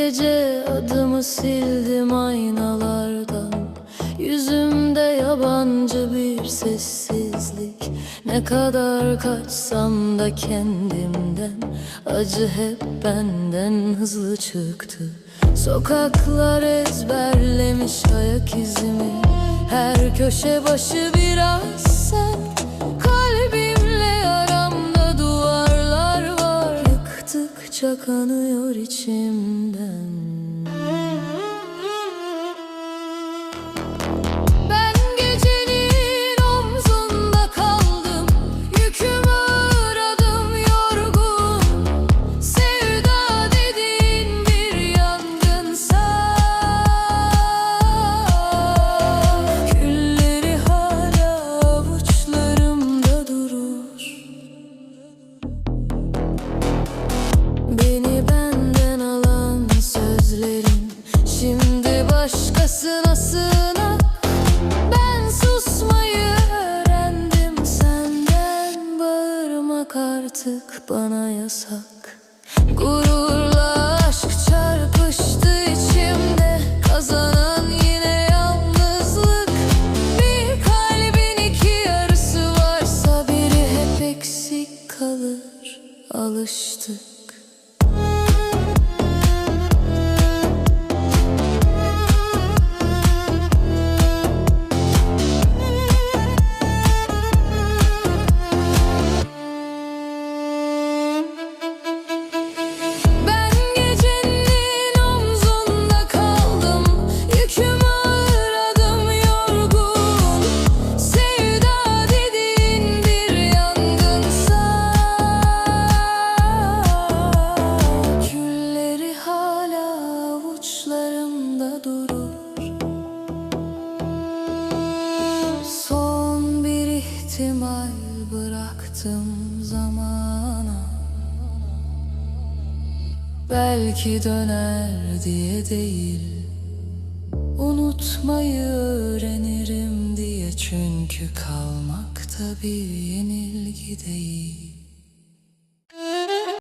Gece adımı sildim aynalardan. Yüzümde yabancı bir sessizlik. Ne kadar kaçsam da kendimden Acı hep benden hızlı çıktı. Sokaklar ezberlemiş ayak izimi. Her köşe başı biraz kanıyor içimden başkasına sığınak. Ben susmayı öğrendim senden Bağırmak artık bana yasak. Gururla aşk çarpıştı içimde Kazanan yine yalnızlık. Bir kalbin iki yarısı varsa Biri hep eksik kalır Alıştık Belki döner diye değil. Unutmayı öğrenirim diye Çünkü kalmak da bir yenilgi değil